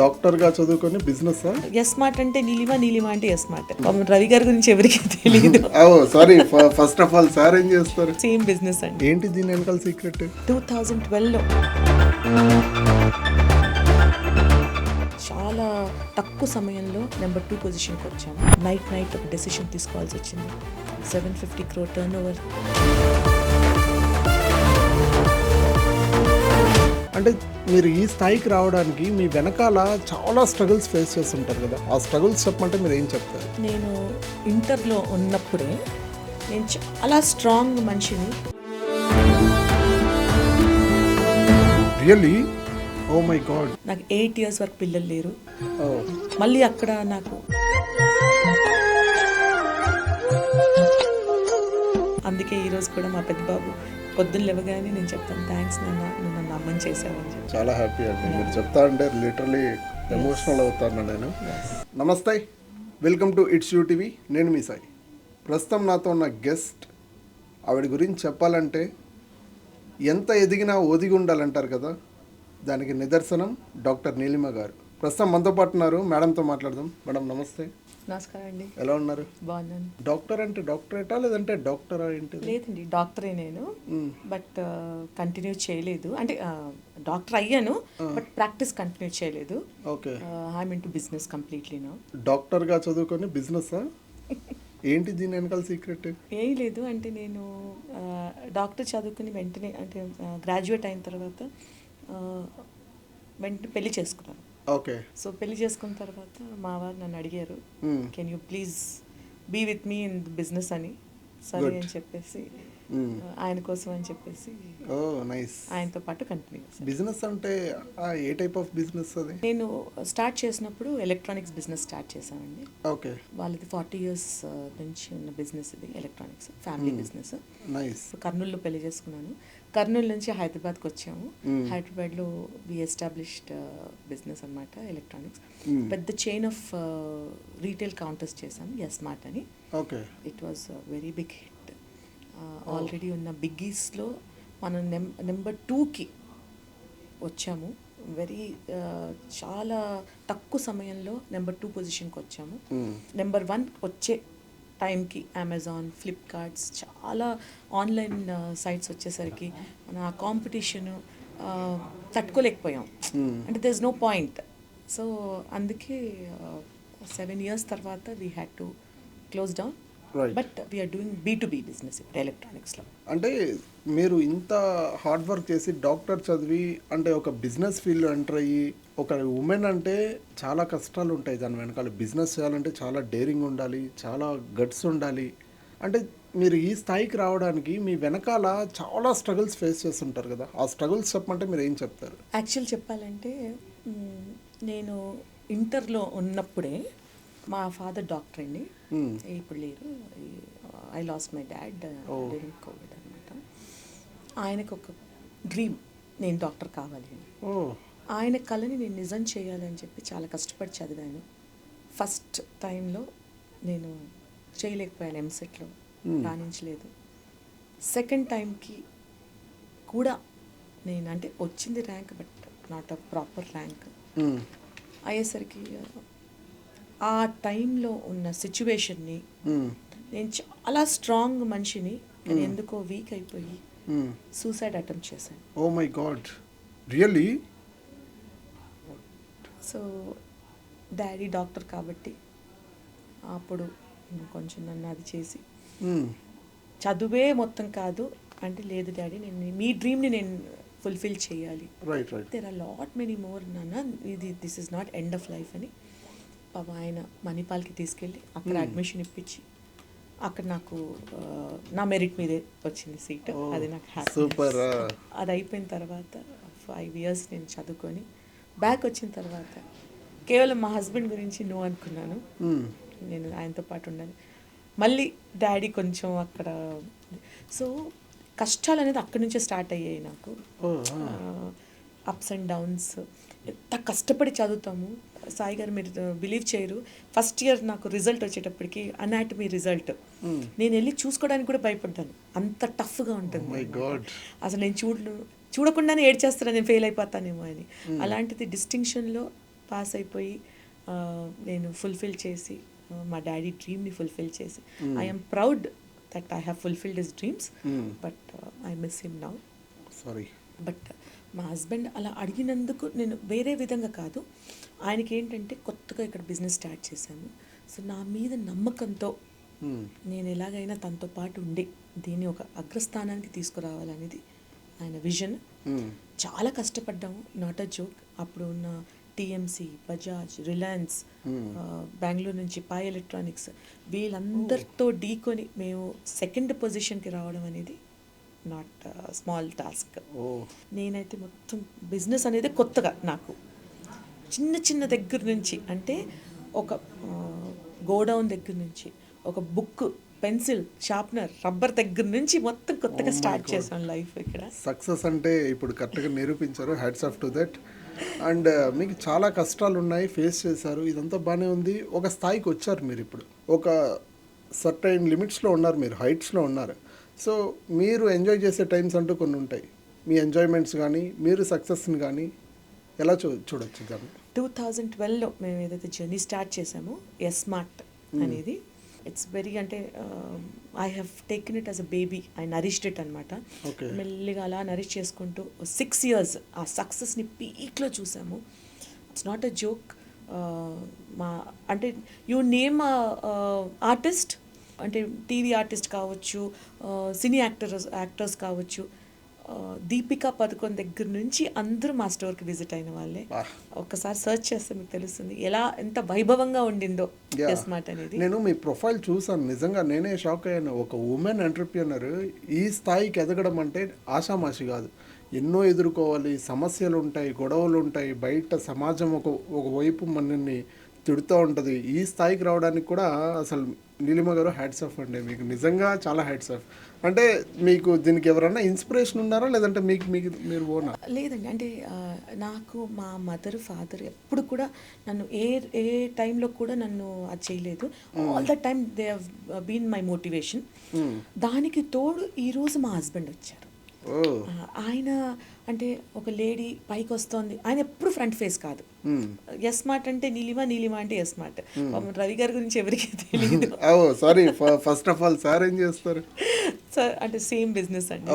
డాక్టర్గా చదువుకొని business S mart అంటే నీలిమా నీలిమా అంటే ఎస్ మార్ట్ రవి గారి గురించి ఎవరికి తెలియదు ఓ sorry first of all sir ఏం చేస్తారు? సేమ్ బిజినెస్ అండి. ఏంటి దీని వెనకాల సీక్రెట్ టూ థౌజండ్ ట్వెల్వ్లో చాలా తక్కువ సమయంలో నెంబర్ టూ పొజిషన్కి వచ్చాము నైట్ నైట్ ఒక డెసిషన్ తీసుకోవాల్సి వచ్చింది. సెవెన్ ఫిఫ్టీ క్రో టర్న్ ఓవర్ అంటే మీరు ఈ స్థాయికి రావడానికి మీ వెనకాల చాలా స్ట్రగుల్స్ ఫేస్ చేస్తుంటారు కదా. ఆ స్ట్రగుల్స్ చెప్పమంటే మీరు ఏం చెప్తారు? నేను ఇంటర్లో ఉన్నప్పుడే నేను చాలా స్ట్రాంగ్ మనిషిని. రియల్లీ ఓ మై గాడ్ నాకు ఎయిట్ ఇయర్స్ వరకు పిల్లలు లేరు. మళ్ళీ అక్కడ నాకు అందుకే ఈరోజు కూడా మా పెద్ద బాబు పొద్దున్న లేవగానే నేను చెప్తాను థ్యాంక్స్ నాన్న నువ్వు నన్ను అమ్మని చేసావని చెప్పి. చాలా హ్యాపీ అండి. మీరు చెప్తా అంటే లిటరలీ ఎమోషనల్ అవుతాను నేను. నమస్తే welcome to it's you TV నేను మీ సాయి. ప్రస్తుతం నాతో ఉన్న గెస్ట్ ఆవిడ గురించి చెప్పాలంటే ఎంత ఎదిగినా ఒదిగి ఉండాలంటారు కదా? దానికి నిదర్శనం డాక్టర్ నీలిమ గారు. ప్రస్తుతం మనతో పాటు ఉన్నారు మేడంతో మాట్లాడదాం. మేడం నమస్తే. నమస్కారం అండి. ఎలా ఉన్నారు? బాగున్నాను. డాక్టర్ అంటే డాక్టరేటా లేదంటే డాక్టరా ఏంటిది? లేదండి డాక్టరే నేను. బట్ కంటిన్యూ చేయలేదు. అంటే డాక్టర్ అయ్యాను బట్ ప్రాక్టీస్ కంటిన్యూ చేయలేదు. Okay. I'm into business completely నా. డాక్టర్గా చదువుకొని బిజినెస్? ఏంటి దీని వెనకాల సీక్రెట్? ఏం లేదు అంటే నేను డాక్టర్ చదువుకుని వెంటనే అంటే గ్రాడ్యుయేట్ అయిన తర్వాత వెంటనే పెళ్ళి చేసుకున్నాను. ఓకే సో పెళ్ళి చేసుకున్న తర్వాత మా వారు నన్ను అడిగారు. Can you please be with me in business అని? సరే అని చెప్పేసి Hmm. ఆయన కోసం అని చెప్పేసి ఓ నైస్ ఆయనతో పాటు కంటిన్యూ బిజినెస్ అంటే ఏ టైప్ ఆఫ్ బిజినెస్ అది? నేను స్టార్ట్ చేసినప్పుడు ఎలక్ట్రానిక్స్ బిజినెస్ స్టార్ట్ చేశానండి. ఓకే వాళ్ళది ఫార్టీ ఇయర్స్ నుంచి ఉన్న బిజినెస్ ఇది ఎలక్ట్రానిక్స్ ఫ్యామిలీ బిజినెస్ నైస్ కర్నూలులో పెళ్ళి చేసుకున్నాను. కర్నూలు నుంచి హైదరాబాద్కి వచ్చాము. హైదరాబాద్లో వి ఎస్టాబ్లిష్డ్ బిజినెస్ అనమాట ఎలక్ట్రానిక్స్. పెద్ద చైన్ ఆఫ్ రీటైల్ కౌంటర్స్ చేశాము ఎస్ మార్ట్ అని. Okay. It was very big hit already ఉన్న బిగ్గీస్లో మనం నెం నెంబర్ టూకి వచ్చాము. వెరీ చాలా తక్కువ సమయంలో నెంబర్ టూ పొజిషన్కి వచ్చాము. నెంబర్ వన్ వచ్చే టైంకి అమెజాన్ ఫ్లిప్కార్ట్స్ చాలా ఆన్లైన్ సైట్స్ వచ్చేసరికి మన ఆ కాంపిటీషన్ తట్టుకోలేకపోయాం అంటే there is no point so అందుకే సెవెన్ ఇయర్స్ తర్వాత we had to close down. But we're doing B to B business ఇప్పుడు ఎలక్ట్రానిక్స్లో అంటే మీరు ఇంత హార్డ్ వర్క్ చేసి డాక్టర్ చదివి అంటే ఒక బిజినెస్ ఫీల్డ్ ఎంటర్ అయ్యి ఒక ఉమెన్ అంటే చాలా కష్టాలు ఉంటాయి దాని వెనకాల. బిజినెస్ చేయాలంటే చాలా డేరింగ్ ఉండాలి చాలా గట్స్ ఉండాలి. అంటే మీరు ఈ స్థాయికి రావడానికి మీ వెనకాల చాలా స్ట్రగుల్స్ ఫేస్ చేస్తుంటారు కదా. ఆ స్ట్రగుల్స్ చెప్పమంటే మీరు ఏం చెప్తారు? యాక్చువల్ చెప్పాలంటే నేను ఇంటర్లో ఉన్నప్పుడే మా ఫాదర్ డాక్టర్ అండి. Hmm. ఇప్పుడు లేరు. I lost my dad during Covid అనమాట ఆయనకు ఒక డ్రీమ్ నేను డాక్టర్ కావాలి అని. ఓ ఆయన కళని నేను నిజం చేయాలని చెప్పి చాలా కష్టపడి చదివాను. ఫస్ట్ టైంలో నేను చేయలేకపోయాను ఎంసెట్లో రాణించలేదు. సెకండ్ టైంకి కూడా నేను అంటే వచ్చింది rank but not a proper rank. అయ్యేసరికి ఆ టైంలో ఉన్న సిచ్యువేషన్ని. నేను చాలా స్ట్రాంగ్ మనిషిని కానీ ఎందుకో వీక్ అయిపోయి. సూసైడ్ అటెంప్ట్ చేశాను. ఓ my god. Really? So daddy doctor కాబట్టి అప్పుడు కొంచెం నన్ను అది చేసి చదువే మొత్తం కాదు. అంటే లేదు డాడీ నేను మీ డ్రీమ్ని నేను ఫుల్ఫిల్ చేయాలి. There are lot many more నాన్న ఇది this is not end of life అని. పాప ఆయన మణిపాల్కి తీసుకెళ్ళి అక్కడ అడ్మిషన్ ఇప్పించి అక్కడ నాకు నా మెరిట్ మీదే వచ్చింది సీట్ అది నాకు హ్యాపీ సూపర్ అది అయిపోయిన తర్వాత ఫైవ్ ఇయర్స్ నేను చదువుకొని బ్యాక్ వచ్చిన తర్వాత కేవలం మా హస్బెండ్ గురించి నువ్వు అనుకున్నాను. నేను ఆయనతో పాటు ఉండాలి. మళ్ళీ డాడీ కొంచెం అక్కడ సో కష్టాలు అనేది అక్కడి నుంచే స్టార్ట్ అయ్యాయి నాకు. అప్స్ అండ్ డౌన్స్ ఎంత కష్టపడి చదువుతాము? సాయి గారు మీరు బిలీవ్ చేయరు. ఫస్ట్ ఇయర్ నాకు రిజల్ట్ వచ్చేటప్పటికి అనాటమీ రిజల్ట్ నేను వెళ్ళి చూసుకోవడానికి కూడా భయపడ్డాను. అంత టఫ్గా ఉంటుంది గాడ్ అసలు నేను చూడను చూడకుండానే ఏడ్చేస్తాను నేను ఫెయిల్ అయిపోతానేమో అని. అలాంటిది డిస్టింక్షన్లో పాస్ అయిపోయి నేను ఫుల్ఫిల్ చేసి మా డాడీ డ్రీమ్ని ఫుల్ఫిల్ చేసి. I'm proud that I have fulfilled his dreams Hmm. But I miss him now sorry but మా హస్బెండ్ అలా అడిగినందుకు నేను వేరే విధంగా కాదు ఆయనకి ఏంటంటే కొత్తగా ఇక్కడ బిజినెస్ స్టార్ట్ చేశాము సో నా మీద నమ్మకంతో నేను ఎలాగైనా తనతో పాటు ఉండి దీన్ని ఒక అగ్రస్థానానికి తీసుకురావాలనేది ఆయన విజన్. చాలా కష్టపడ్డాము నాట్ అ జోక్ అప్పుడు ఉన్న టీఎంసీ బజాజ్ రిలయన్స్ బెంగళూరు నుంచి పాయ్ ఎలక్ట్రానిక్స్ వీళ్ళందరితో ఢీకొని మేము సెకండ్ పొజిషన్కి రావడం అనేది నాట్ స్మాల్ టాస్క్ నేనైతే మొత్తం బిజినెస్ అనేది కొత్తగా నాకు. చిన్న చిన్న దగ్గర నుంచి అంటే ఒక గోడౌన్ దగ్గర నుంచి ఒక బుక్ పెన్సిల్ షార్ప్నర్ రబ్బర్ దగ్గర నుంచి మొత్తం కొత్తగా స్టార్ట్ చేసాం లైఫ్ ఇక్కడ. సక్సెస్ అంటే ఇప్పుడు కరెక్ట్గా నిరూపించారు. Hats off to that and మీకు చాలా కష్టాలు ఉన్నాయి ఫేస్ చేశారు. ఇదంతా బాగానే ఉంది. ఒక స్థాయికి వచ్చారు మీరు ఇప్పుడు. ఒక సర్టైన్ లిమిట్స్లో ఉన్నారు మీరు హైట్స్లో ఉన్నారు. సో మీరు ఎంజాయ్ చేసే టైమ్స్ అంటూ కొన్ని ఉంటాయి. మీ ఎంజాయ్మెంట్స్ కానీ మీరు సక్సెస్ని కానీ ఎలా చూ చూడొచ్చు దాన్ని? టూ థౌజండ్ ట్వెల్వ్లో మేము ఏదైతే జర్నీ స్టార్ట్ చేసామో ఎస్ మార్ట్ అనేది ఇట్స్ వెరీ అంటే I have taken it as a baby I nourished it అనమాట. మెల్లిగా అలా నరిష్ చేసుకుంటూ సిక్స్ ఇయర్స్ ఆ సక్సెస్ని పీక్లో చూసాము. ఇట్స్ నాట్ అ జోక్ మా అంటే యూ నేమ్ ఆర్టిస్ట్ అంటే టీవీ ఆర్టిస్ట్ కావచ్చు సినీ యాక్టర్స్ యాక్టర్స్ కావచ్చు దీపికా పదుకొన్ దగ్గర నుంచి అందరూ మా స్టోర్కి విజిట్ అయిన వాళ్ళే. వా. ఒక్కసారి సెర్చ్ చేస్తే మీకు తెలుస్తుంది. ఎలా ఎంత వైభవంగా ఉండిందో మాట అనేది. నేను మీ ప్రొఫైల్ చూసాను నిజంగా నేనే షాక్ అయ్యాను. ఒక ఉమెన్ ఎంటర్ప్రినర్ ఈ స్థాయికి ఎదగడం అంటే ఆషామాషి కాదు. ఎన్నో ఎదుర్కోవాలి. సమస్యలు ఉంటాయి గొడవలు ఉంటాయి. బయట సమాజం ఒక ఒకవైపు మనల్ని తిడుతూ ఉంటుంది. ఈ స్థాయికి రావడానికి కూడా అసలు నీలిమ గారు హ్యాడ్స్ ఆఫ్ అండి. మీకు నిజంగా చాలా హ్యాడ్స్ ఆఫ్ అంటే మీకు దీనికి ఎవరన్నా ఇన్స్పిరేషన్ ఉన్నారా? లేదంటే మీకు మీకు మీరు ఓనా? లేదండి. అంటే నాకు మా మదర్ ఫాదర్ ఎప్పుడు కూడా నన్ను ఏ ఏ టైంలో కూడా నన్ను అది చేయలేదు. All the time they have been my motivation దానికి తోడు ఈరోజు మా హస్బెండ్ వచ్చారు. ఆయన అంటే ఒక లేడీ పైకి వస్తోంది ఆయన ఎప్పుడు ఫ్రంట్ ఫేస్ కాదు. ఎస్ మాట అంటే నీలిమా నీలిమా అంటే ఎస్ మాట రవి గారి గురించి ఎవరికి తెలియదు sorry first of all sir ఏం చేస్తారు? సార్ అంటే సేమ్ బిజినెస్ అండి.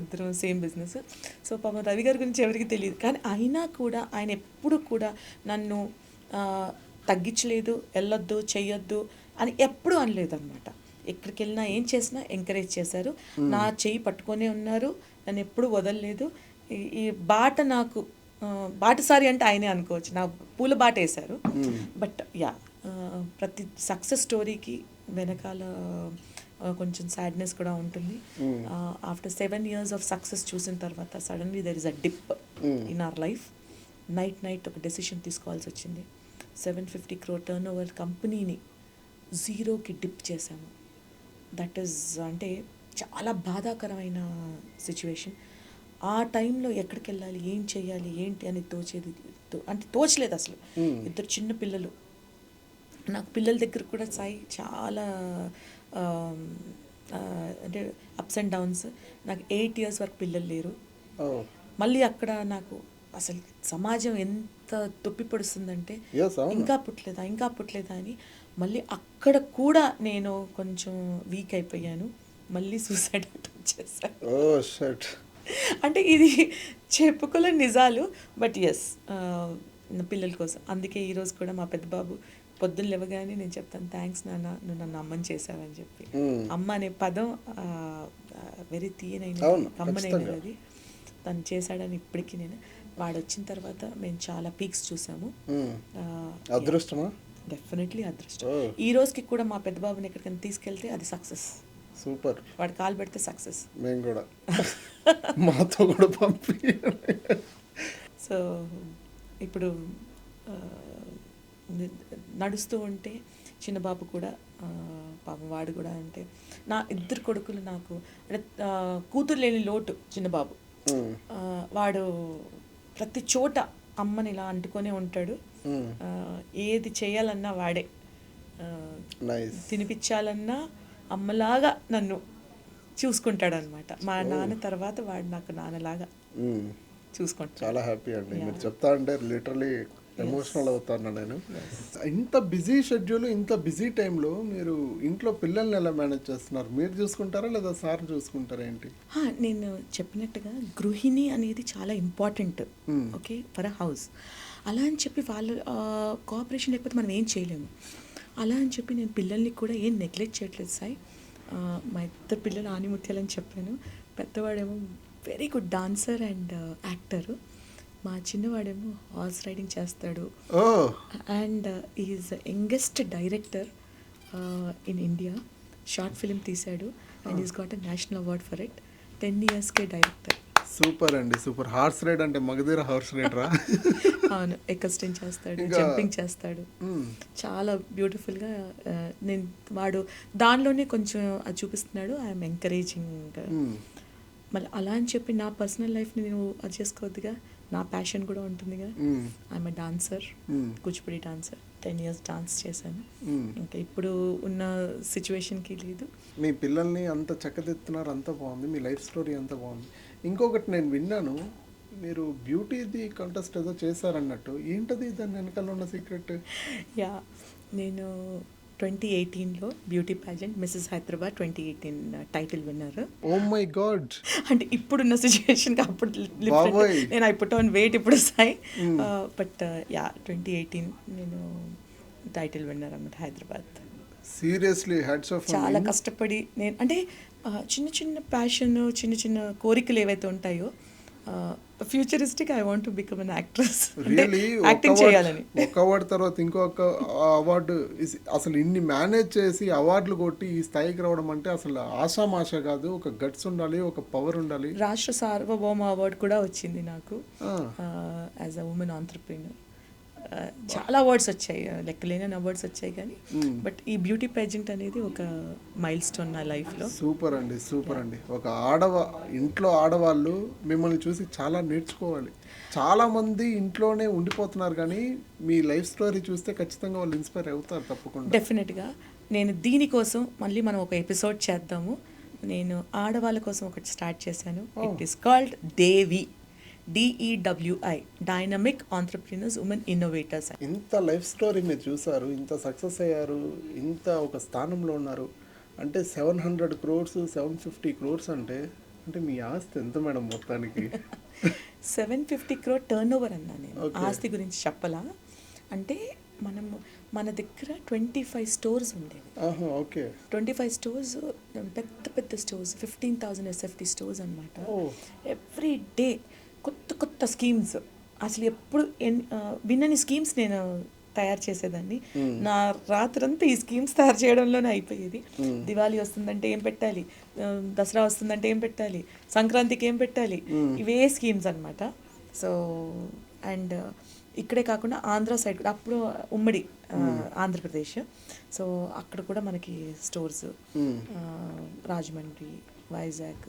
ఇద్దరం సేమ్ బిజినెస్ సో పాపం రవి గారి గురించి ఎవరికి తెలియదు కానీ అయినా కూడా ఆయన ఎప్పుడు కూడా నన్ను తగ్గించలేదు వెళ్ళొద్దు చెయ్యొద్దు అని ఎప్పుడు అనలేదు అనమాట ఎక్కడికి వెళ్ళినా ఏం చేసినా ఎంకరేజ్ చేశారు. నా చెయ్యి పట్టుకొనే ఉన్నారు. నన్ను ఎప్పుడు వదలలేదు. ఈ- బాట నాకు బాటసారి అంటే ఆయనే అనుకోవచ్చు. నా పూల బాట వేశారు. బట్ యా ప్రతి సక్సెస్ స్టోరీకి వెనకాల కొంచెం సాడ్నెస్ కూడా ఉంటుంది. After seven years of success చూసిన తర్వాత suddenly there is a dip in our life night night ఒక డెసిషన్ తీసుకోవాల్సి వచ్చింది. సెవెన్ ఫిఫ్టీ క్రో టర్న్ ఓవర్ కంపెనీని జీరోకి డిప్ చేశాము. దట్ ఈస్ అంటే చాలా బాధాకరమైన సిచ్యువేషన్ ఆ టైంలో ఎక్కడికి వెళ్ళాలి ఏం చేయాలి? ఏంటి అని తోచేది? అంటే తోచలేదు అసలు. ఇద్దరు చిన్న పిల్లలు. నాకు పిల్లల దగ్గర కూడా సాయి చాలా అంటే అప్స్ అండ్ డౌన్స్ నాకు ఎయిట్ ఇయర్స్ వరకు పిల్లలు లేరు. ఓ మళ్ళీ అక్కడ నాకు అసలు సమాజం ఎంత తొప్పి పడుస్తుందంటే ఇంకా పుట్టలేదా? ఇంకా పుట్టలేదా అని మళ్ళీ అక్కడ కూడా నేను కొంచెం వీక్ అయిపోయాను. మళ్ళీ సూసైడ్ అటెంప్ట్ చేశాను. అంటే ఇది చెప్పుకోలేని నిజాలు బట్ ఎస్ పిల్లల కోసం. అందుకే ఈరోజు కూడా మా పెద్ద బాబు పొద్దున్న లేవగానే నేను చెప్తాను థ్యాంక్స్ నాన్న నువ్వు నన్ను అమ్మని చేసావని చెప్పి. అమ్మ అనే పదం వెరీ తీయనైన కమ్మనైనది. అది. తను చేశాడని ఇప్పటికీ నేను. వాడు వచ్చిన తర్వాత మేము చాలా పీక్స్ చూసాము. అదృష్టమా? డెఫినెట్లీ అదృష్టం. ఈ రోజుకి కూడా మా పెద్ద బాబుని ఎక్కడికైనా తీసుకెళ్తే అది సక్సెస్ సూపర్. వాడు కాలు పెడితే సక్సెస్ మేము కూడా. మాతో కూడా పంపి సో ఇప్పుడు నడుస్తూ ఉంటే చిన్న బాబు కూడా పాపం వాడు కూడా అంటే నా ఇద్దరు కొడుకులు నాకు అంటే కూతురు లేని లోటు చిన్న బాబు. మ్మ్. ఆ, వాడు ప్రతి చోట అమ్మని ఇలా అంటుకొనే ఉంటాడు. ఏది చేయాలన్నా వాడే. తినిపించాలన్నా అమ్మలాగా నన్ను చూసుకుంటాడు అనమాట మా నాన్న తర్వాత వాడు నాకు నాన్నలాగా మ్మ్. చూసుకుంటాడు. చాలా హ్యాపీ అండి. మీరు చెప్తా అంటే లిటరలీ ఎమోషనల్ అవుతాను నేను. ఇంత బిజీ షెడ్యూల్ ఇంత బిజీ టైంలో మీరు ఇంట్లో పిల్లల్ని ఎలా మేనేజ్ చేస్తున్నారు? మీరు చూసుకుంటారా లేదా సార్ చూసుకుంటారా ఏంటి? నేను చెప్పినట్టుగా గృహిణి అనేది చాలా important okay for a house అలా అని చెప్పి వాళ్ళ కోఆపరేషన్ లేకపోతే మనం ఏం చేయలేము. అలా అని చెప్పి నేను పిల్లల్ని కూడా ఏం నెగ్లెక్ట్ చేయట్లేదు సాయి. మా ఇద్దరు పిల్లలు ఆనిముత్యాలని చెప్పాను. పెద్దవాడేమో very good dancer and actor మా చిన్నవాడేమో హార్స్ రైడింగ్ చేస్తాడు. And is youngest director in India short film తీశాడు. And is got a national award for it ten ఇయర్స్కే director super అండి సూపర్. హార్స్ రైడ్ అంటే మగధీర హార్స్ రైడ్ రా అవును ఎకస్టింగ్ చేస్తాడు jumping చేస్తాడు. చాలా బ్యూటిఫుల్గా నేను వాడు దానిలోనే కొంచెం అది చూపిస్తున్నాడు ఐఎమ్ ఎంకరేజింగ్. మళ్ళీ అలా అని చెప్పి నా పర్సనల్ లైఫ్ని నేను అది చేసుకోవద్దుగా నా ప్యాషన్ కూడా ఉంటుందిగా. I'm dancer Kuchipudi dancer ten years dance చేశాను. ఇంకా ఇప్పుడు ఉన్న సిచ్యువేషన్కి లేదు. మీ పిల్లల్ని అంత చక్కదిస్తున్నారు అంత బాగుంది. మీ లైఫ్ స్టోరీ అంత బాగుంది. ఇంకొకటి నేను విన్నాను మీరు బ్యూటీది కంటెస్ట్ ఏదో చేశారన్నట్టు. ఏంటది దాని వెనకాల ఉన్న సీక్రెట్ యా నేను ట్వంటీ ఎయిటీన్లో beauty pageant Mrs Hyderabad twenty eighteen title విన్నారు ఓ మై గాడ్ అంటే ఇప్పుడున్న సిచ్యువేషన్కి అప్పుడు. నేను ఐ పుట్ ఆన్ వెయిట్ ఇప్పుడు Sai but yeah twenty eighteen నేను టైటిల్ విన్నారు అన్నమాట హైదరాబాద్ సీరియస్లీ హ్యాడ్స్ ఆఫ్ చాలా కష్టపడి నేను అంటే చిన్న చిన్న ప్యాషన్ చిన్న చిన్న కోరికలు ఏవైతే ఉంటాయో futuristic I want to become an actress acting చేయాలని. ఒక అవార్డు తర్వాత ఇంకొక అవార్డు అసలు ఇన్ని మేనేజ్ చేసి అవార్డులు కొట్టి ఈ స్థాయికి రావడం అంటే అసలు ఆషామాష కాదు. ఒక గట్స్ ఉండాలి ఒక పవర్ ఉండాలి. రాష్ట్ర సార్వభౌమ అవార్డు కూడా వచ్చింది నాకు యాజ్ అ ఉమెన్ ఆంటర్ప్రీనర్ చాలా అవార్డ్స్ వచ్చాయి. లెక్కలేని అవార్డ్స్ వచ్చాయి కానీ బట్ ఈ బ్యూటీ పేజెంట్ అనేది ఒక మైల్ స్టోన్ నా లైఫ్లో సూపర్ అండి సూపర్ అండి. ఒక ఆడవా ఇంట్లో ఆడవాళ్ళు మిమ్మల్ని చూసి చాలా నేర్చుకోవాలి. చాలా మంది ఇంట్లోనే ఉండిపోతున్నారు కానీ మీ లైఫ్ స్టోరీ చూస్తే ఖచ్చితంగా వాళ్ళు ఇన్స్పైర్ అవుతారు తప్పకుండా. డెఫినెట్గా నేను దీనికోసం మళ్ళీ మనం ఒక ఎపిసోడ్ చేద్దాము. నేను ఆడవాళ్ళ కోసం ఒకటి స్టార్ట్ చేశాను. It is called Devi DEWI dynamic entrepreneurs women innovators ఇంత లైఫ్ స్టోరీ మీరు చూసారు ఇంత సక్సెస్ అయ్యారు ఇంత ఒక స్థానంలో ఉన్నారు. అంటే seven hundred crores seven fifty crores అంటే అంటే మీ ఆస్తి ఎంత మేడం మొత్తానికి? Seven fifty crore turn over అన్నా నేను. ఆస్తి గురించి చెప్పలా. అంటే మనము మన దగ్గర ట్వంటీ ఫైవ్ స్టోర్స్ ఉండేవి. ఓకే. ట్వంటీ ఫైవ్ స్టోర్స్ పెద్ద పెద్ద stores fifteen thousand SFT stores అనమాట. ఎవ్రీ డే కొత్త కొత్త స్కీమ్స్. అసలు ఎప్పుడు విన్నని స్కీమ్స్ నేను తయారు చేసేదాన్ని. నా రాత్రంతా ఈ స్కీమ్స్ తయారు చేయడంలోనే అయిపోయేది. దివాళీ వస్తుందంటే ఏం పెట్టాలి? దసరా వస్తుందంటే ఏం పెట్టాలి? సంక్రాంతికి ఏం పెట్టాలి? ఇవే స్కీమ్స్ అనమాట సో అండ్ ఇక్కడే కాకుండా ఆంధ్ర సైడ్ కూడా అప్పుడు ఉమ్మడి ఆంధ్రప్రదేశ్. సో అక్కడ కూడా మనకి స్టోర్స్ రాజమండ్రి వైజాగ్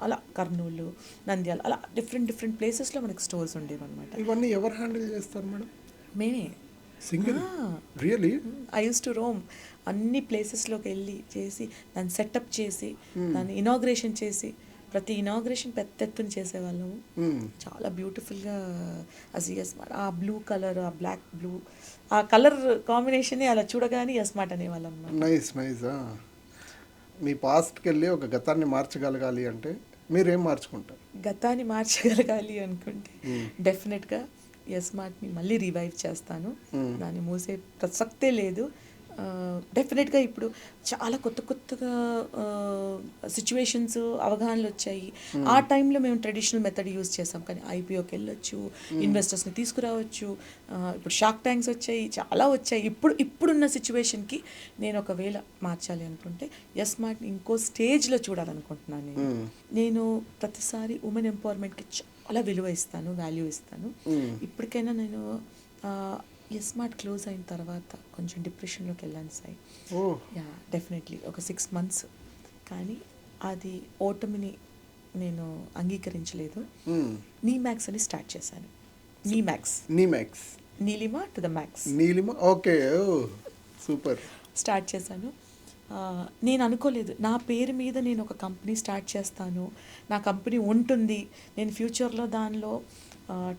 అలా కర్నూలు నంద్యాల అలా డిఫరెంట్ డిఫరెంట్ ప్లేసెస్లో మనకి స్టోర్స్ ఉండేవి అనమాట ఇవన్నీ ఎవరు హ్యాండిల్ చేస్తారు మేడం? మేమే. Single really I used to roam అన్ని ప్లేసెస్లోకి వెళ్ళి చేసి దాన్ని సెటప్ చేసి దాన్ని ఇనాగ్రేషన్ చేసి ప్రతి ఇనాగ్రేషన్ పెద్ద ఎత్తున చేసేవాళ్ళము. చాలా బ్యూటిఫుల్గా అసలు ఎస్ ఆ బ్లూ కలర్ ఆ బ్లాక్ బ్లూ ఆ కలర్ కాంబినేషన్ అలా చూడగానే ఎస్ మాట అనేవాళ్ళం. నైస్ నైస్ మీ పాస్ట్కి వెళ్ళి ఒక గతాన్ని మార్చగలగాలి అంటే మీరేం మార్చుకుంటారు? గతాన్ని మార్చగలగాలి అనుకుంటే డెఫినెట్గా ఎస్ మార్ట్ని మళ్ళీ రివైవ్ చేస్తాను. దాన్ని మూసే ప్రసక్తే లేదు. డెఫినెట్గా ఇప్పుడు చాలా కొత్త కొత్తగా సిచ్యువేషన్స్ అవగాహనలు వచ్చాయి. ఆ టైంలో మేము ట్రెడిషనల్ మెథడ్ యూజ్ చేసాం. కానీ ఐపీఓకి వెళ్ళొచ్చు ఇన్వెస్టర్స్ని తీసుకురావచ్చు. ఆ, ఇప్పుడు షార్క్ ట్యాంక్స్ వచ్చాయి చాలా వచ్చాయి. ఇప్పుడు ఇప్పుడున్న సిచ్యువేషన్కి నేను ఒకవేళ మార్చాలి అనుకుంటే ఎస్ మార్ట్ని ఇంకో స్టేజ్లో చూడాలనుకుంటున్నాను నేను. నేను ప్రతిసారి ఉమెన్ ఎంపవర్మెంట్కి చాలా విలువ ఇస్తాను వాల్యూ ఇస్తాను. ఇప్పటికైనా నేను ఎస్ మార్ట్ క్లోజ్ అయిన తర్వాత కొంచెం డిప్రెషన్లోకి వెళ్ళాను సాయి. ఓ. యా డెఫినెట్లీ ఒక సిక్స్ మంత్స్ కానీ అది ఓటమిని నేను అంగీకరించలేదు. నీ మ్యాక్స్ అని స్టార్ట్ చేశాను. Nee max Neemax Neelima to the max Neelima okay super start చేశాను. నేను అనుకోలేదు. నా పేరు మీద నేను ఒక కంపెనీ స్టార్ట్ చేస్తాను. నా కంపెనీ ఉంటుంది. నేను ఫ్యూచర్లో దానిలో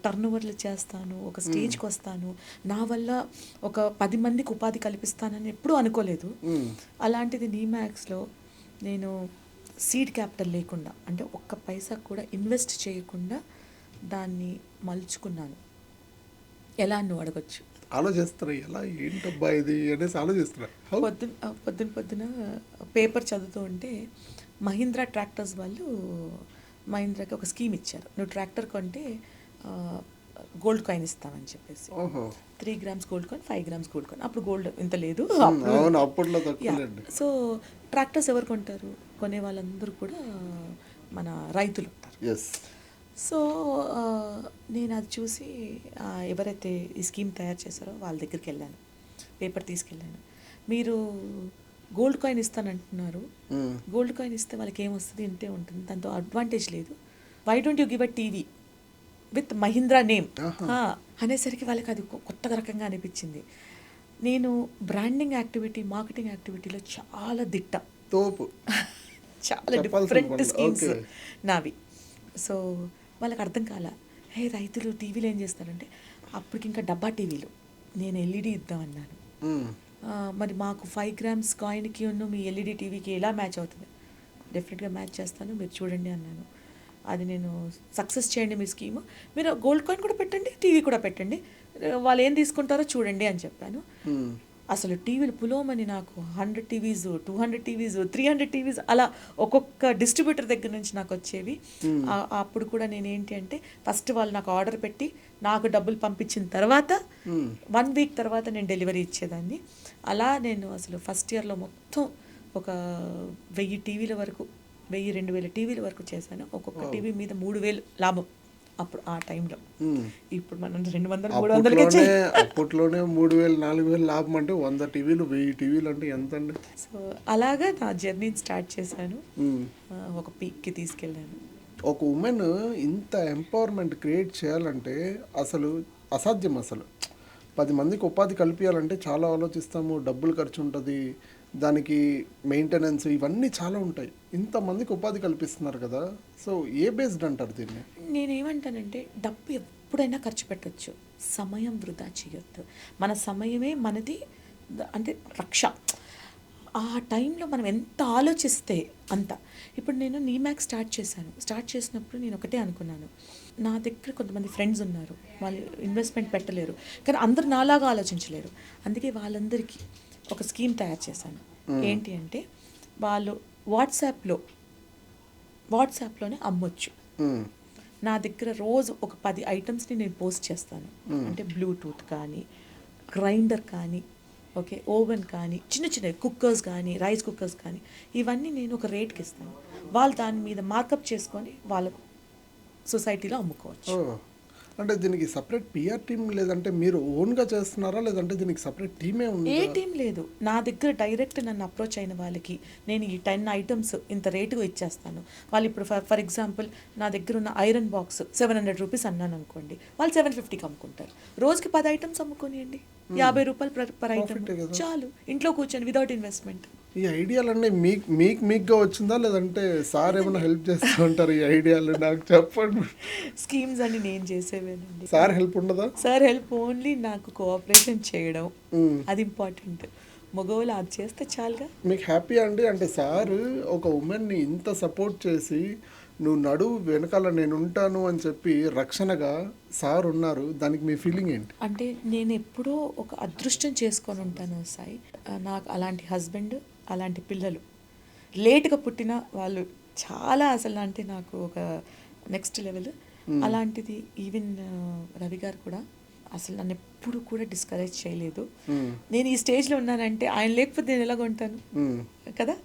టర్న్ ఓవర్లు చేస్తాను ఒక స్టేజ్కి వస్తాను నా వల్ల ఒక పది మందికి ఉపాధి కల్పిస్తానని ఎప్పుడూ అనుకోలేదు. అలాంటిది నీమాక్స్లో నేను సీడ్ క్యాపిటల్ లేకుండా అంటే ఒక్క పైసా కూడా ఇన్వెస్ట్ చేయకుండా దాన్ని మలుచుకున్నాను. ఎలా నువ్వు అడగొచ్చు. ఆలోచిస్తారు ఎలా ఏంటబ్బా ఇది అనేసి ఆలోచిస్తున్నారు. How? పొద్దున పొద్దున పొద్దున పేపర్ చదువుతూ ఉంటే మహీంద్రా ట్రాక్టర్స్ వాళ్ళు మహీంద్రాకి ఒక స్కీమ్ ఇచ్చారు. నువ్వు ట్రాక్టర్ కొంటే గోల్డ్ కాయిన్ ఇస్తామని చెప్పేసి. Three grams gold coin five grams gold coin. అప్పుడు గోల్డ్ ఇంత లేదు సో ట్రాక్టర్స్ ఎవరు కొంటారు? కొనే వాళ్ళందరూ కూడా మన రైతులు ఉంటారు. సో నేను అది చూసి ఎవరైతే ఈ స్కీమ్ తయారు చేశారో వాళ్ళ దగ్గరికి వెళ్ళాను. పేపర్ తీసుకెళ్ళాను. మీరు గోల్డ్ కాయిన్ ఇస్తానంటున్నారు. గోల్డ్ కాయిన్ ఇస్తే వాళ్ళకి ఏమొస్తుంది? ఇంతే ఉంటుంది. దాంతో అడ్వాంటేజ్ లేదు. Why don't you give a TV with Mahindra name. అనేసరికి వాళ్ళకి అది కొత్త రకంగా అనిపించింది. నేను బ్రాండింగ్ యాక్టివిటీ మార్కెటింగ్ యాక్టివిటీలో చాలా దిట్ట. తోపు. చాలా డిఫరెంట్. స్కీమ్స్. నావి. సో వాళ్ళకి అర్థం కాల హే రైతులు టీవీలో ఏం చేస్తారంటే అప్పటికి ఇంకా డబ్బా టీవీలు. నేను ఎల్ఈడి ఇద్దామన్నాను మరి మాకు ఫైవ్ గ్రామ్స్ కాయిన్కి ఉన్న మీ ఎల్ఈడి టీవీకి ఎలా మ్యాచ్ అవుతుంది? డెఫినెట్గా మ్యాచ్ చేస్తాను మీరు చూడండి అన్నాను. అది నేను సక్సెస్ చేయండి మీ స్కీమ్. మీరు గోల్డ్ కాయిన్ కూడా పెట్టండి టీవీ కూడా పెట్టండి. వాళ్ళు ఏం తీసుకుంటారో చూడండి అని చెప్పాను. అసలు టీవీలు పులోమని నాకు hundred TVs two hundred TVs three hundred TVs అలా ఒక్కొక్క డిస్ట్రిబ్యూటర్ దగ్గర నుంచి నాకు వచ్చేవి. అప్పుడు కూడా నేను ఏంటి అంటే ఫస్ట్ వాళ్ళు నాకు ఆర్డర్ పెట్టి నాకు డబ్బులు పంపించిన తర్వాత వన్ వీక్ తర్వాత నేను డెలివరీ ఇచ్చేదాన్ని. అలా నేను అసలు ఫస్ట్ ఇయర్లో మొత్తం ఒక వెయ్యి టీవీల వరకు వెయ్యి రెండు వేల టీవీల వరకు చేశాను. ఒక్కొక్క టీవీ మీద మూడు వేలు లాభం అప్పుడు ఆ టైంలో. ఇప్పుడు మనం రెండు వందలు మూడు వందలకే అప్పట్లోనే మూడు వేలు నాలుగు వేలు లాభం అంటే వంద టీవీలు వెయ్యి టీవీలు అంటే ఎంత అండి సో అలాగా నా జర్నీని స్టార్ట్ చేశాను. ఒక పీక్కి తీసుకెళ్ళాను. ఒక ఉమెన్ ఇంత ఎంపవర్మెంట్ క్రియేట్ చేయాలంటే అసలు అసాధ్యం అసలు. పది మందికి ఉపాధి కల్పించాలంటే చాలా ఆలోచిస్తాము డబ్బులు ఖర్చు ఉంటుంది దానికి మెయింటెనెన్స్ ఇవన్నీ చాలా ఉంటాయి. ఇంతమందికి ఉపాధి కల్పిస్తున్నారు కదా. సో ఏ బేస్డ్ అంటారు దీన్ని? నేనేమంటానంటే డబ్బు ఎప్పుడైనా ఖర్చు పెట్టచ్చు. సమయం వృధా చేయొద్దు. మన సమయమే మనది అంటే రక్ష. ఆ టైంలో మనం ఎంత ఆలోచిస్తే అంత. ఇప్పుడు నేను నీమ్యాక్ స్టార్ట్ చేశాను. స్టార్ట్ చేసినప్పుడు నేను ఒకటే అనుకున్నాను. నా దగ్గర కొంతమంది ఫ్రెండ్స్ ఉన్నారు. వాళ్ళు ఇన్వెస్ట్మెంట్ పెట్టలేరు. కానీ అందరు నాలాగా ఆలోచించలేరు. అందుకే వాళ్ళందరికీ ఒక స్కీమ్ తయారు చేశాను. ఏంటి అంటే వాళ్ళు వాట్సాప్లో వాట్సాప్లోనే అమ్మొచ్చు. మ్మ్. నా దగ్గర రోజు ఒక పది ఐటమ్స్ని నేను పోస్ట్ చేస్తాను. అంటే బ్లూటూత్ కానీ గ్రైండర్ కానీ ఓకే ఓవెన్ కానీ చిన్న చిన్న కుక్కర్స్ కానీ రైస్ కుక్కర్స్ కానీ ఇవన్నీ నేను ఒక రేట్కి ఇస్తాను. వాళ్ళు దాని మీద మార్కప్ చేసుకొని వాళ్ళ సొసైటీలో అమ్ముకోవచ్చు. అంటే దీనికి సపరేట్ పిఆర్ టీమ్ లేదంటే మీరు ఓన్గా చేస్తున్నారా? లేదంటే దీనికి సపరేట్ టీమే ఉంది? ఏ టీం లేదు. నా దగ్గర డైరెక్ట్ నన్ను అప్రోచ్ అయిన వాళ్ళకి నేను ఈ టెన్ ఐటమ్స్ ఇంత రేటుగా ఇచ్చేస్తాను. వాళ్ళు ఇప్పుడు ఫర్ ఫర్ ఎగ్జాంపుల్ నా దగ్గర ఉన్న iron box seven hundred rupees అన్నాను అనుకోండి. వాళ్ళు సెవెన్ ఫిఫ్టీకి అమ్ముకుంటారు. రోజుకి పది ఐటమ్స్ అమ్ముకోనియండి. యాభై రూపాయలు పర్ ఐటమ్. చాలు. ఇంట్లో కూర్చొని వితౌట్ ఇన్వెస్ట్మెంట్ ఈ ఐడియాలన్నీ మీకు మీకు మీక్గా వచ్చిందా? లేదంటే సార్ ఏమైనా హెల్ప్ చేస్తూ ఉంటారు ఈ ఐడియాలు? నాకు చెప్పండి. స్కీమ్స్ అని నేను చేసేవేనండి. సార్ హెల్ప్ ఉండదా? సార్ హెల్ప్ ఓన్లీ నాకు కోఆపరేషన్ చేయడం. అది ఇంపార్టెంట్. మగవాళ్ళు అది చేస్తే చాలుగా. మీకు హ్యాపీ అండి? అంటే సార్ ఒక ఉమెన్ని ఇంత సపోర్ట్ చేసి నువ్వు నడువు వెనకాల నేను ఉంటాను అని చెప్పి రక్షణగా సార్ ఉన్నారు. దానికి మీ ఫీలింగ్ ఏంటి? అంటే నేను ఎప్పుడూ ఒక అదృష్టం చేసుకొని ఉంటాను సాయి. నాకు అలాంటి హస్బెండ్ అలాంటి పిల్లలు. లేట్గా పుట్టిన వాళ్ళు చాలా అసలు అంటే నాకు ఒక నెక్స్ట్ లెవెల్ అలాంటిది ఈవెన్ రవి గారు కూడా అసలు నన్ను ఎప్పుడు కూడా డిస్కరేజ్ చేయలేదు. నేను ఈ స్టేజ్లో ఉన్నానంటే ఆయన లేకపోతే నేను ఎలాగ ఉంటాను. కదా.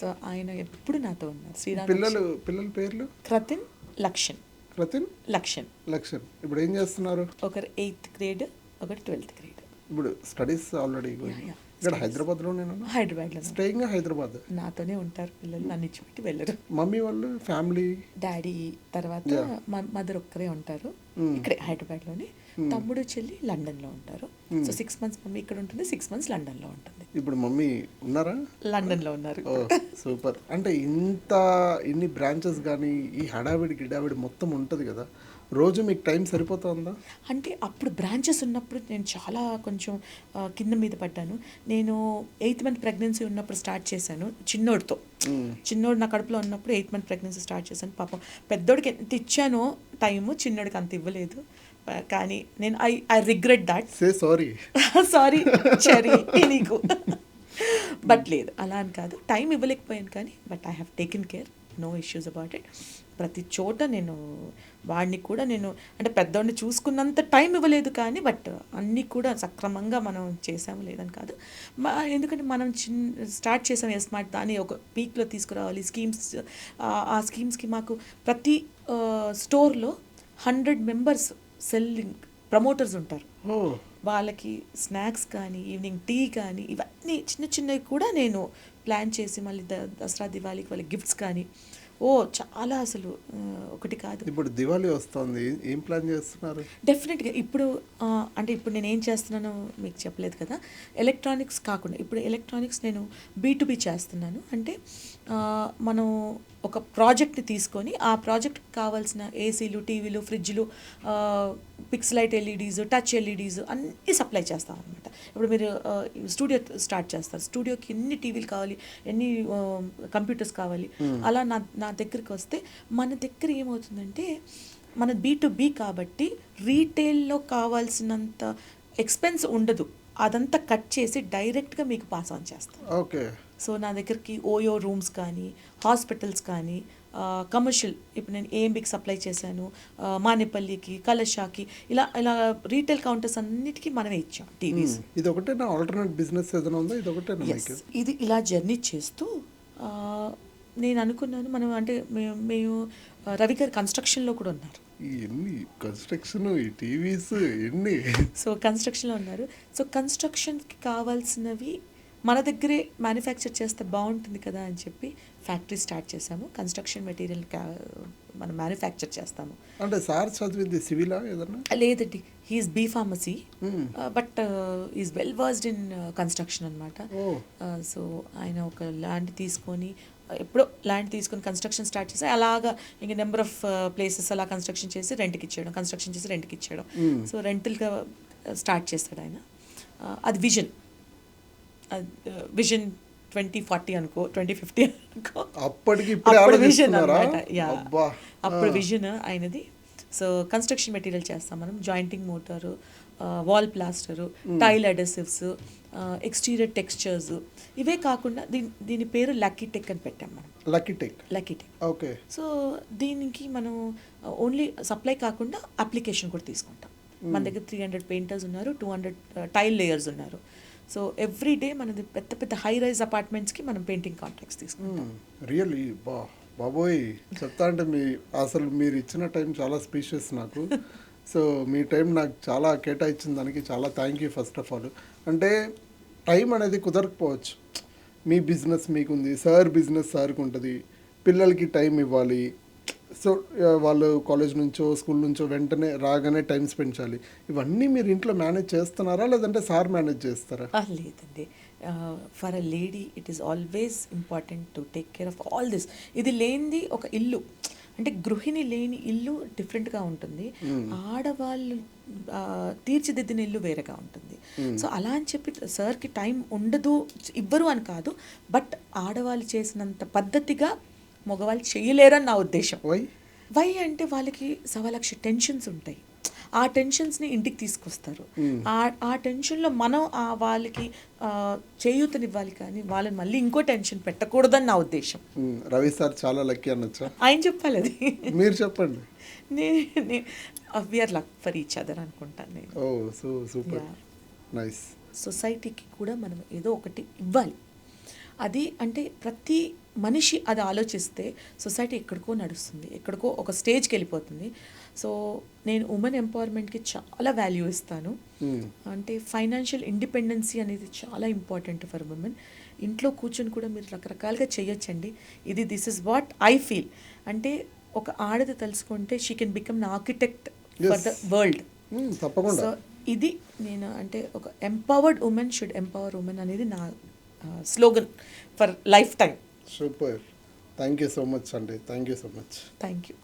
సో ఆయన ఎప్పుడు నాతో ఉన్నారు. శ్రీరామ్ పిల్లలు పిల్లల పేర్లు? క్రతిన్ లక్ష్యన్ ప్రతిన్ లక్ష్యన్ లక్ష్యం ఇప్పుడు ఏం చేస్తున్నారు? ఒకరు ఎయిత్ గ్రేడ్ ఒకరు ట్వెల్త్ గ్రేడ్ ఇప్పుడు స్టడీస్ ఆల్రెడీ. ఇక్కడ హైదరాబాద్లో నేను హైదరాబాద్లో. స్టేయింగ్ హైదరాబాద్. నాతోనే ఉంటారు పిల్లలు నన్ను ఇచ్చిపెట్టి వెళ్ళరు. మమ్మీ వాళ్ళు ఫ్యామిలీ. డాడీ తర్వాత. మదర్ ఒక్కరే ఉంటారు. ఇక్కడే హైదరాబాద్లోనే. తమ్ముడు చెల్లి లండన్లో ఉంటారు. సో సిక్స్ మంత్స్ మమ్మీ ఇక్కడ ఉంటుంది సిక్స్ మంత్స్ లండన్లో ఉంటుంది. ఇప్పుడు మమ్మీ ఉన్నారా? లండన్లో ఉన్నారు సూపర్. అంటే ఇంత ఇన్ని బ్రాంచెస్ కానీ ఈ హడావిడి గిడావిడి మొత్తం ఉంటుంది కదా. రోజు మీకు టైం సరిపోతుందా? అంటే అప్పుడు బ్రాంచెస్ ఉన్నప్పుడు నేను చాలా కొంచెం కింద మీద పడ్డాను. నేను ఎయిత్ మంత్ ప్రెగ్నెన్సీ ఉన్నప్పుడు స్టార్ట్ చేశాను చిన్నోడితో. చిన్నోడు నా కడుపులో ఉన్నప్పుడు ఎయిత్ మంత్ ప్రెగ్నెన్సీ స్టార్ట్ చేశాను. పాపం పెద్దోడికి ఎంత ఇచ్చానో టైము చిన్నోడికి అంత ఇవ్వలేదు. కానీ నేను I I regret that. Say sorry. Sorry Cherry నీకు బట్ లేదు అలా అని కాదు. టైం ఇవ్వలేకపోయాను కానీ but I have taken care no issues about it. ప్రతి చోట నేను వాడిని కూడా నేను అంటే పెద్దవాడిని చూసుకున్నంత టైం ఇవ్వలేదు కానీ బట్ అన్నీ కూడా సక్రమంగా మనం చేసాము లేదని కాదు. ఎందుకంటే మనం చిన్న స్టార్ట్ చేసాం ఎస్ స్మార్ట్ దాన్ని ఒక పీక్లో తీసుకురావాలి. స్కీమ్స్ ఆ స్కీమ్స్కి మాకు ప్రతి స్టోర్లో హండ్రెడ్ మెంబర్స్ సెల్లింగ్ ప్రమోటర్స్ ఉంటారు. వాళ్ళకి స్నాక్స్ కానీ ఈవినింగ్ టీ కానీ ఇవన్నీ చిన్న చిన్నవి కూడా నేను ప్లాన్ చేసి మళ్ళీ ద దసరా దివాళీకి వాళ్ళకి గిఫ్ట్స్ కానీ ఓ చాలా అసలు ఒకటి కాదు. ఇప్పుడు దివాళీ వస్తుంది. ఏం ప్లాన్ చేస్తున్నారు? డెఫినెట్గా ఇప్పుడు అంటే ఇప్పుడు నేను ఏం చేస్తున్నానో మీకు చెప్పలేదు కదా. ఎలక్ట్రానిక్స్ కాకుండా ఇప్పుడు ఎలక్ట్రానిక్స్ నేను బీ టు బీ చేస్తున్నాను. అంటే మనం ఒక ప్రాజెక్ట్ని తీసుకొని ఆ ప్రాజెక్ట్కి కావాల్సిన ఏసీలు టీవీలు ఫ్రిడ్జ్లు పిక్స్లైట్ ఎల్ఈడీస్ టచ్ ఎల్ఈడీస్ అన్నీ సప్లై చేస్తాం అనమాట ఇప్పుడు మీరు స్టూడియో స్టార్ట్ చేస్తారు. స్టూడియోకి ఎన్ని టీవీలు కావాలి ఎన్ని కంప్యూటర్స్ కావాలి అలా నా నా దగ్గరికి వస్తే మన దగ్గర ఏమవుతుందంటే మన బీ టు బీ కాబట్టి రీటైల్లో కావాల్సినంత ఎక్స్పెన్స్ ఉండదు. అదంతా కట్ చేసి డైరెక్ట్గా మీకు పాస్ ఆన్ చేస్తాం. ఓకే. సో నా దగ్గరికి ఓయో రూమ్స్ కానీ హాస్పిటల్స్ కానీ కమర్షియల్ ఇప్పుడు నేను ఏఎంబికి సప్లై చేశాను మానేపల్లికి కలషాకి ఇలా ఇలా రీటైల్ కౌంటర్స్ అన్నిటికీ మనమే ఇచ్చాం టీవీస్. ఇది ఒకటే నా ఆల్టర్నేట్ బిజినెస్ ఏదైనా ఉందా? ఇది ఇది ఇలా జర్నీ చేస్తూ నేను అనుకున్నాను మనం అంటే మేము రవి గారు కన్స్ట్రక్షన్లో కూడా ఉన్నారు. ఎన్ని కన్స్ట్రక్షన్ ఈ టీవీస్ ఎన్ని? సో కన్స్ట్రక్షన్లో ఉన్నారు. సో కన్స్ట్రక్షన్కి కావాల్సినవి మన దగ్గరే మ్యానుఫ్యాక్చర్ చేస్తే బాగుంటుంది కదా అని చెప్పి ఫ్యాక్టరీ స్టార్ట్ చేసాము కన్స్ట్రక్షన్ మెటీరియల్ మనం మ్యానుఫ్యాక్చర్ చేస్తాము. అంటే సార్ చదివింది సివిలా ఏదన్నా? లేదండి. He's B pharmacy. But is well versed in construction అనమాట సో ఆయన ఒక ల్యాండ్ తీసుకొని uh, ఎప్పుడో ల్యాండ్ తీసుకొని కన్స్ట్రక్షన్ స్టార్ట్ చేసి అలాగా ఇంక నెంబర్ ఆఫ్ ప్లేసెస్ అలా కన్స్ట్రక్షన్ చేసి రెంట్కి ఇచ్చేయడం కన్స్ట్రక్షన్ చేసి రెంట్కి ఇచ్చేయడం. సో రెంటల్గా స్టార్ట్ చేస్తాడు ఆయన. Uh, అది విజన్ విజన్ ట్వంటీ ఫార్టీ అనుకో ట్వంటీ ఫిఫ్టీ అనుకో. అప్పటికి అప్పుడు విజన్ అనమాట యా. అప్పుడు. విజన్ ఆయనది సో కన్స్ట్రక్షన్ మెటీరియల్ చేస్తాం మనం jointing mortar wall plaster tile adhesives exterior textures ఇవే కాకుండా దీని దీని పేరు లక్కీ టెక్ అని పెట్టాం మనం. Lucky tech lucky tech okay. So దీనికి మనం ఓన్లీ సప్లై కాకుండా అప్లికేషన్ కూడా తీసుకుంటాం. మన దగ్గర త్రీ హండ్రెడ్ పెయింటర్స్ ఉన్నారు టూ హండ్రెడ్ టైల్ లేయర్స్ ఉన్నారు. సో ఎవ్రీ డే మనది పెద్ద పెద్ద హై రైజ్ అపార్ట్మెంట్స్కి మనం పెయింటింగ్ కాంట్రాక్ట్స్ తీసుకుంటాం. రియల్లీ బా బాబోయ్. చెప్తా అంటే మీ అసలు మీరు ఇచ్చిన టైం చాలా స్పీషియస్ నాకు. సో మీ టైం నాకు చాలా కేటాయించిన దానికి చాలా thank you first of all అంటే టైం అనేది కుదరకపోవచ్చు. మీ బిజినెస్ మీకుంది సార్ బిజినెస్ సార్కి ఉంటుంది పిల్లలకి టైం ఇవ్వాలి. సో వాళ్ళు కాలేజ్ నుంచో స్కూల్ నుంచో వెంటనే రాగానే టైం స్పెండ్ చేయాలి. ఇవన్నీ మీరు ఇంట్లో మేనేజ్ చేస్తున్నారా? లేదంటే సార్ మేనేజ్ చేస్తారా? లేదండి. For a lady it is always important to take care of all this ఇది లేనిది ఒక ఇల్లు. అంటే గృహిణి లేని ఇల్లు డిఫరెంట్గా ఉంటుంది. ఆడవాళ్ళు ఆ, తీర్చిదిద్దిన ఇల్లు వేరేగా ఉంటుంది. సో అలా అని చెప్పి సార్కి టైం ఉండదు ఇవ్వరు అని కాదు. బట్ ఆడవాళ్ళు చేసినంత పద్ధతిగా మగవాళ్ళు చేయలేరని నా ఉద్దేశం. వై? వై అంటే వాళ్ళకి సవా లక్ష టెన్షన్స్ ఉంటాయి. ఆ టెన్షన్స్ని ఇంటికి తీసుకొస్తారు. ఆ ఆ టెన్షన్లో మనం ఆ వాళ్ళకి చేయూతనివ్వాలి కానీ వాళ్ళని మళ్ళీ ఇంకో టెన్షన్ పెట్టకూడదని నా ఉద్దేశం. రవి సార్ చాలా లక్కీ అనొచ్చా? ఆయన చెప్పాలి అది మీరు చెప్పండి. నేను we're luck for each other అనుకుంటాను నేను. Oh so super. నైస్. సొసైటీకి కూడా మనం ఏదో ఒకటి ఇవ్వాలి. అది అంటే ప్రతి మనిషి అది ఆలోచిస్తే సొసైటీ ఎక్కడికో నడుస్తుంది ఎక్కడికో ఒక స్టేజ్కి వెళ్ళిపోతుంది. సో నేను ఉమెన్ ఎంపవర్మెంట్కి చాలా వాల్యూ ఇస్తాను. అంటే ఫైనాన్షియల్ ఇండిపెండెన్సీ అనేది చాలా ఇంపార్టెంట్ ఫర్ ఉమెన్. ఇంట్లో కూర్చొని కూడా మీరు రకరకాలుగా చేయొచ్చండి ఇది this is what I feel. అంటే ఒక ఆడది తెలుసుకుంటే she can become architect for the. World తప్పకుండా. సో ఇది నేను అంటే ఒక empowered women should empower women అనేది నా slogan for lifetime. Super. Thank you so much అండి. Thank you so much. Thank you